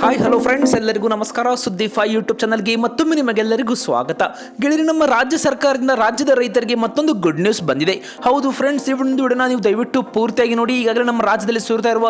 Hi hello friends ಎಲ್ಲರಿಗೂ ನಮಸ್ಕಾರ. ಸುದ್ದಿ ಫೈ ಯೂಟ್ಯೂಬ್ ಚಾನಲ್ಗೆ ಮತ್ತೊಮ್ಮೆ ನಿಮಗೆಲ್ಲರಿಗೂ ಸ್ವಾಗತ. ಗೆಳೆಯರಿ, ನಮ್ಮ ರಾಜ್ಯ ಸರ್ಕಾರದಿಂದ ರಾಜ್ಯದ ರೈತರಿಗೆ ಮತ್ತೊಂದು ಗುಡ್ ನ್ಯೂಸ್ ಬಂದಿದೆ. ಹೌದು ಫ್ರೆಂಡ್ಸ್ ಈ ಒಂದು ವಿಡಿಯೋನ ನೀವು ದಯವಿಟ್ಟು ಪೂರ್ತಿಯಾಗಿ ನೋಡಿ. ಈಗಾಗಲೇ ನಮ್ಮ ರಾಜ್ಯದಲ್ಲಿ ಸುರಿತಾ ಇರುವ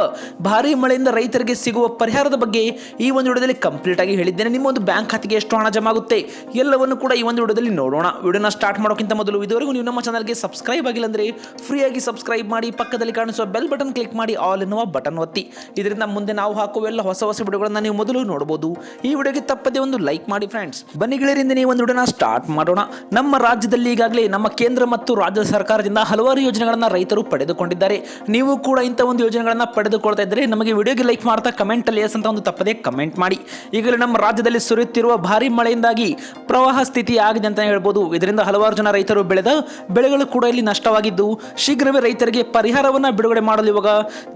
ಭಾರಿ ಮಳೆಯಿಂದ ರೈತರಿಗೆ ಸಿಗುವ ಪರಿಹಾರದ ಬಗ್ಗೆ ಈ ಒಂದು ವಿಡಿಯೋದಲ್ಲಿ ಕಂಪ್ಲೀಟ್ ಆಗಿ ಹೇಳಿದ್ದೇನೆ. ನಿಮ್ಮ ಒಂದು ಬ್ಯಾಂಕ್ ಖಾತೆಗೆ ಎಷ್ಟು ಹಣ ಜಮಾ ಆಗುತ್ತೆ ಎಲ್ಲವನ್ನು ಕೂಡ ಈ ಒಂದು ವಿಡಿಯೋದಲ್ಲಿ ನೋಡೋಣ. ವಿಡಿಯೋನ ಸ್ಟಾರ್ಟ್ ಮಾಡೋಕ್ಕಿಂತ ಮೊದಲು ಇದುವರೆಗೂ ನೀವು ನಮ್ಮ ಚಾನಲ್ಗೆ ಸಬ್ಸ್ಕ್ರೈಬ್ ಆಗಿಲ್ಲ ಅಂದರೆ ಫ್ರೀಯಾಗಿ ಸಬ್ಸ್ಕ್ರೈಬ್ ಮಾಡಿ, ಪಕ್ಕದಲ್ಲಿ ಕಾಣಿಸುವ ಬೆಲ್ ಬಟನ್ ಕ್ಲಿಕ್ ಮಾಡಿ ಆಲ್ ಎನ್ನುವ ಬಟನ್ ಒತ್ತಿ. ಇದರಿಂದ ಮುಂದೆ ನಾವು ಹಾಕುವ ಎಲ್ಲ ಹೊಸ ಹೊಸ ವಿಡಿಯೋಗಳನ್ನ ನೀವು ಮೊದಲು ನೋಡಬಹುದು. ಈ ವಿಡಿಯೋಗೆ ತಪ್ಪದೆ ಒಂದು ಲೈಕ್ ಮಾಡಿ ಫ್ರೆಂಡ್ಸ್ ಬನ್ನಿ ಗೆಳೆಯರಿಂದ ನೀವು ಒಂದು ವಿಡಿಯೋನ ಸ್ಟಾರ್ಟ್ ಮಾಡೋಣ. ನಮ್ಮ ರಾಜ್ಯದಲ್ಲಿ ಈಗಾಗಲೇ ನಮ್ಮ ಕೇಂದ್ರ ಮತ್ತು ರಾಜ್ಯ ಸರ್ಕಾರದಿಂದ ಹಲವಾರು ಯೋಜನೆಗಳನ್ನ ರೈತರು ಪಡೆದುಕೊಂಡಿದ್ದಾರೆ. ನೀವು ಕೂಡ ಇಂಥ ಒಂದು ಯೋಜನೆಗಳನ್ನ ಪಡೆದುಕೊಳ್ತಾ ಇದ್ದರೆ ನಮಗೆ ವಿಡಿಯೋಗೆ ಲೈಕ್ ಮಾಡ್ತಾ ಕಮೆಂಟ್ ಅಲ್ಲಿ ಎಸ್ ಅಂತ ಒಂದು ತಪ್ಪದೆ ಕಮೆಂಟ್ ಮಾಡಿ. ಈಗಲೇ ನಮ್ಮ ರಾಜ್ಯದಲ್ಲಿ ಸುರಿಯುತ್ತಿರುವ ಭಾರಿ ಮಳೆಯಿಂದಾಗಿ ಪ್ರವಾಹ ಸ್ಥಿತಿ ಆಗಿದೆ ಅಂತ ಹೇಳ್ಬೋದು. ಇದರಿಂದ ಹಲವಾರು ಜನ ರೈತರು ಬೆಳೆದ ಬೆಳೆಗಳು ಕೂಡ ಇಲ್ಲಿ ನಷ್ಟವಾಗಿದ್ದು, ಶೀಘ್ರವೇ ರೈತರಿಗೆ ಪರಿಹಾರವನ್ನ ಬಿಡುಗಡೆ ಮಾಡಲು ಇವಾಗ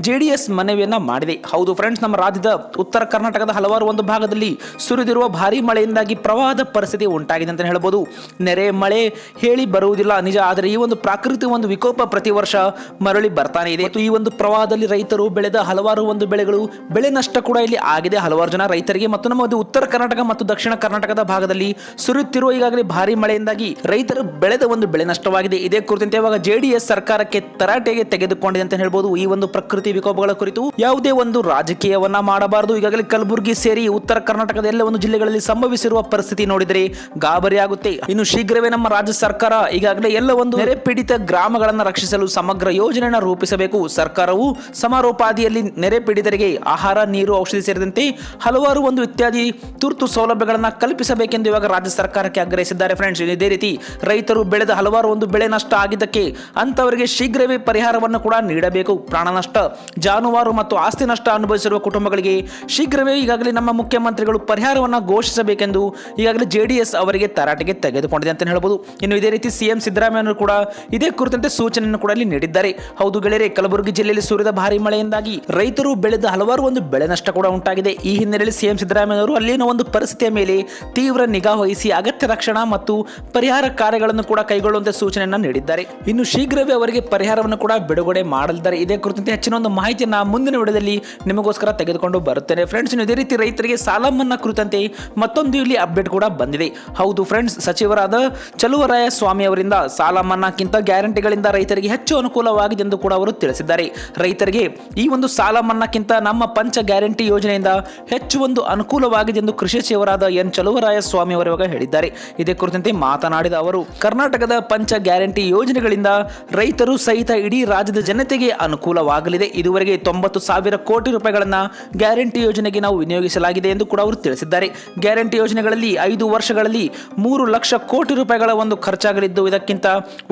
ಜೆ ಡಿ ಎಸ್ ಮನವಿಯನ್ನ ಮಾಡಿದೆ. ಹೌದು ಫ್ರೆಂಡ್ಸ್ ನಮ್ಮ ರಾಜ್ಯದ ಉತ್ತರ ಕರ್ನಾಟಕದ ಹಲವಾರು ಒಂದು ಭಾಗದಲ್ಲಿ ಸುರಿದಿರುವ ಭಾರಿ ಮಳೆಯಿಂದಾಗಿ ಪ್ರವಾಹದ ಪರಿಸ್ಥಿತಿ ಉಂಟಾಗಿದೆ ಅಂತ ಹೇಳಬಹುದು ನೆರೆ, ಮಳೆ ಹೇಳಿ ಬರುವುದಿಲ್ಲ ನಿಜ, ಆದರೆ ಈ ಒಂದು ಪ್ರಾಕೃತಿಕ ಒಂದು ವಿಕೋಪ ಪ್ರತಿ ವರ್ಷ ಮರಳಿ ಬರ್ತಾನೆ ಇದೆ. ಮತ್ತು ಈ ಒಂದು ಪ್ರವಾಹದಲ್ಲಿ ರೈತರು ಬೆಳೆದ ಹಲವಾರು ಒಂದು ಬೆಳೆಗಳು ಬೆಳೆ ನಷ್ಟ ಕೂಡ ಇಲ್ಲಿ ಆಗಿದೆ. ಹಲವಾರು ಜನ ರೈತರಿಗೆ ಮತ್ತು ನಮ್ಮ ಒಂದು ಉತ್ತರ ಕರ್ನಾಟಕ ಮತ್ತು ದಕ್ಷಿಣ ಕರ್ನಾಟಕದ ಭಾಗದಲ್ಲಿ ಸುರಿಯುತ್ತಿರುವ ಈಗಾಗಲೇ ಭಾರಿ ಮಳೆಯಿಂದಾಗಿ ರೈತರು ಬೆಳೆದ ಒಂದು ಬೆಳೆ ನಷ್ಟವಾಗಿದೆ. ಇದೇ ಕುರಿತಂತೆ ಇವಾಗ ಜೆಡಿಎಸ್ ಸರ್ಕಾರಕ್ಕೆ ತರಾಟೆಗೆ ತೆಗೆದುಕೊಂಡಿದೆ ಅಂತ ಹೇಳ್ಬೋದು. ಈ ಒಂದು ಪ್ರಕೃತಿ ವಿಕೋಪಗಳ ಕುರಿತು ಯಾವುದೇ ಒಂದು ರಾಜಕೀಯವನ್ನ ಮಾಡಬಾರದು. ಈಗಾಗಲೇ ಕಲಬುರಗಿ ಸೇರಿ ಉತ್ತರ ಕರ್ನಾಟಕದ ಎಲ್ಲ ಒಂದು ಜಿಲ್ಲೆಗಳಲ್ಲಿ ಸಂಭವಿಸಿರುವ ಪರಿಸ್ಥಿತಿ ನೋಡಿದರೆ. ಗಾಬರಿಯಾಗುತ್ತೆ ಇನ್ನು ಶೀಘ್ರವೇ ನಮ್ಮ ರಾಜ್ಯ ಸರ್ಕಾರ ಈಗಾಗಲೇ ಎಲ್ಲ ಒಂದು ನೆರೆ ಪೀಡಿತ ಗ್ರಾಮಗಳನ್ನು ರಕ್ಷಿಸಲು ಸಮಗ್ರ ಯೋಜನೆಯನ್ನು ರೂಪಿಸಬೇಕು. ಸರ್ಕಾರವು ಸಮಾರೋಪಾದಿಯಲ್ಲಿ ನೆರೆ ಪೀಡಿತರಿಗೆ ಆಹಾರ, ನೀರು, ಔಷಧಿ ಸೇರಿದಂತೆ ಹಲವಾರು ಒಂದು ಇತ್ಯಾದಿ ತುರ್ತು ಸೌಲಭ್ಯಗಳನ್ನು ಕಲ್ಪಿಸಬೇಕೆಂದು ಇವಾಗ ರಾಜ್ಯ ಸರ್ಕಾರಕ್ಕೆ ಆಗ್ರಹಿಸಿದ್ದಾರೆ ಫ್ರೆಂಡ್ಸ್ ಇದೇ ರೀತಿ ರೈತರು ಬೆಳೆದ ಹಲವಾರು ಒಂದು ಬೆಳೆ ನಷ್ಟ ಆಗಿದ್ದಕ್ಕೆ ಅಂತವರಿಗೆ ಶೀಘ್ರವೇ ಪರಿಹಾರವನ್ನು ಕೂಡ ನೀಡಬೇಕು. ಪ್ರಾಣ ನಷ್ಟ ಜಾನುವಾರು ಮತ್ತು ಆಸ್ತಿ ನಷ್ಟ ಅನುಭವಿಸಿರುವ ಕುಟುಂಬಗಳಿಗೆ ಶೀಘ್ರವೇ ಈಗಾಗಲೇ ನಮ್ಮ ಮುಖ್ಯಮಂತ್ರಿಗಳು ಪರಿಹಾರವನ್ನು ಘೋಷಿಸಬೇಕೆಂದು ಈಗಾಗಲೇ ಜೆ ಡಿ ಎಸ್ ಅವರಿಗೆ ತರಾಟೆಗೆ ತೆಗೆದುಕೊಂಡಿದೆ ಅಂತ ಹೇಳಬಹುದು ಇನ್ನು ಇದೇ ರೀತಿ ಸಿಎಂ ಸಿದ್ದರಾಮಯ್ಯ ಕೂಡ ಇದೇ ಕುರಿತಂತೆ ಸೂಚನೆಯನ್ನು ಕೂಡ ಇಲ್ಲಿ ನೀಡಿದ್ದಾರೆ. ಹೌದು ಗೆಳೆಯರೆ, ಕಲಬುರಗಿ ಜಿಲ್ಲೆಯಲ್ಲಿ ಸುರಿದ ಭಾರಿ ಮಳೆಯಿಂದಾಗಿ ರೈತರು ಬೆಳೆದ ಹಲವಾರು ಒಂದು ಬೆಳೆ ನಷ್ಟ ಕೂಡ ಉಂಟಾಗಿದೆ. ಈ ಹಿನ್ನೆಲೆಯಲ್ಲಿ ಸಿಎಂ ಸಿದ್ದರಾಮಯ್ಯ ಅವರು ಅಲ್ಲಿನ ಒಂದು ಪರಿಸ್ಥಿತಿಯ ಮೇಲೆ ತೀವ್ರ ನಿಗಾ ವಹಿಸಿ ಅಗತ್ಯ ರಕ್ಷಣಾ ಮತ್ತು ಪರಿಹಾರ ಕಾರ್ಯಗಳನ್ನು ಕೂಡ ಕೈಗೊಳ್ಳುವಂತೆ ಸೂಚನೆಯನ್ನು ನೀಡಿದ್ದಾರೆ. ಇನ್ನು ಶೀಘ್ರವೇ ಅವರಿಗೆ ಪರಿಹಾರವನ್ನು ಕೂಡ ಬಿಡುಗಡೆ ಮಾಡಲಿದ್ದಾರೆ. ಇದೇ ಕುರಿತಂತೆ ಹೆಚ್ಚಿನ ಒಂದು ಮಾಹಿತಿಯನ್ನು ಮುಂದಿನ ವಿಡಿಯೋದಲ್ಲಿ ನಿಮಗೋಸ್ಕರ ತೆಗೆದುಕೊಂಡು ಬರುತ್ತೇನೆ. ಫ್ರೆಂಡ್ಸ್ ಇನ್ನು ಇದೇ ರೀತಿ ರೈತರಿಗೆ ಸಾಲ ಮನ್ನಾ ಕುರಿತಂತೆ ಮತ್ತೊಂದು ಇಲ್ಲಿ ಅಪ್ಡೇಟ್ ಕೂಡ ಬಂದಿದೆ. ಹೌದು ಫ್ರೆಂಡ್ಸ್ ಸಚಿವರಾದ ಚಲುವರಾಯ ಸ್ವಾಮಿ ಅವರಿಂದ ಸಾಲ ಮನ್ನಾಕ್ಕಿಂತ ಗ್ಯಾರಂಟಿಗಳಿಂದ ರೈತರಿಗೆ ಹೆಚ್ಚು ಅನುಕೂಲವಾಗಿದೆ ಎಂದು ಕೂಡ ಅವರು ತಿಳಿಸಿದ್ದಾರೆ. ರೈತರಿಗೆ ಈ ಒಂದು ಸಾಲ ಮನ್ನಾಕ್ಕಿಂತ ನಮ್ಮ ಪಂಚ ಗ್ಯಾರಂಟಿ ಯೋಜನೆಯಿಂದ ಹೆಚ್ಚು ಒಂದು ಅನುಕೂಲವಾಗಿದೆ ಎಂದು ಕೃಷಿ ಸಚಿವರಾದ ಎನ್ ಚಲುವರಾಯ ಸ್ವಾಮಿ ಅವರು ಇವಾಗ ಹೇಳಿದ್ದಾರೆ. ಇದೇ ಕುರಿತಂತೆ ಮಾತನಾಡಿದ ಅವರು, ಕರ್ನಾಟಕದ ಪಂಚ ಗ್ಯಾರಂಟಿ ಯೋಜನೆಗಳಿಂದ ರೈತರು ಸಹಿತ ಇಡೀ ರಾಜ್ಯದ ಜನತೆಗೆ ಅನುಕೂಲವಾಗಲಿದೆ. ಇದುವರೆಗೆ ತೊಂಬತ್ತು ಸಾವಿರ ಕೋಟಿ ರೂಪಾಯಿಗಳನ್ನ ಗ್ಯಾರಂಟಿ ಯೋಜನೆಗೆ ವಿನಿಯೋಗಿಸಲಾಗಿದೆ ಎಂದು ಕೂಡ ಅವರು ತಿಳಿಸಿದ್ದಾರೆ. ಗ್ಯಾರಂಟಿ ಯೋಜನೆಗಳಲ್ಲಿ ಐದು ವರ್ಷಗಳಲ್ಲಿ ಮೂರು ಲಕ್ಷ ಕೋಟಿ ರೂಪಾಯಿಗಳ ಒಂದು ಖರ್ಚಾಗಲಿದ್ದು ಇದಕ್ಕಿಂತ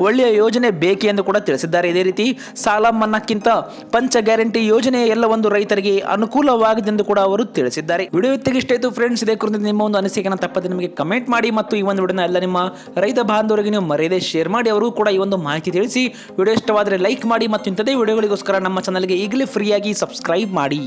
ಒಳ್ಳೆಯ ಯೋಜನೆ ಬೇಕೆ ಎಂದು ಕೂಡ ತಿಳಿಸಿದ್ದಾರೆ. ಇದೇ ರೀತಿ ಸಾಲ ಮನ್ನಾಕ್ಕಿಂತ ಪಂಚ ಗ್ಯಾರಂಟಿ ಯೋಜನೆ ಎಲ್ಲ ಒಂದು ರೈತರಿಗೆ ಅನುಕೂಲವಾಗಿದೆ ಎಂದು ಕೂಡ ಅವರು ತಿಳಿಸಿದ್ದಾರೆ. ವಿಡಿಯೋ ಇಷ್ಟ ಫ್ರೆಂಡ್ಸ್ ಇದೇ ಕುರಿತು ನಿಮ್ಮ ಒಂದು ಅನಿಸಿಕೆಯನ್ನು ತಪ್ಪದೆ ನಿಮಗೆ ಕಮೆಂಟ್ ಮಾಡಿ ಮತ್ತು ಈ ಒಂದು ವಿಡಿಯೋನ ಎಲ್ಲ ನಿಮ್ಮ ರೈತ ಬಾಂಧವರಿಗೆ ನೀವು ಮರೆಯದೆ ಶೇರ್ ಮಾಡಿ, ಅವರು ಕೂಡ ಈ ಒಂದು ಮಾಹಿತಿ ತಿಳಿಸಿ. ವಿಡಿಯೋ ಇಷ್ಟವಾದರೆ ಲೈಕ್ ಮಾಡಿ ಮತ್ತು ಇಂಥದೇ ವಿಡಿಯೋಗಳಿಗೋಸ್ಕರ ನಮ್ಮ ಚಾನಲ್ಗೆ ಈಗಲೇ ಫ್ರೀಯಾಗಿ ಸಬ್ಸ್ಕ್ರೈಬ್ ಮಾಡಿ.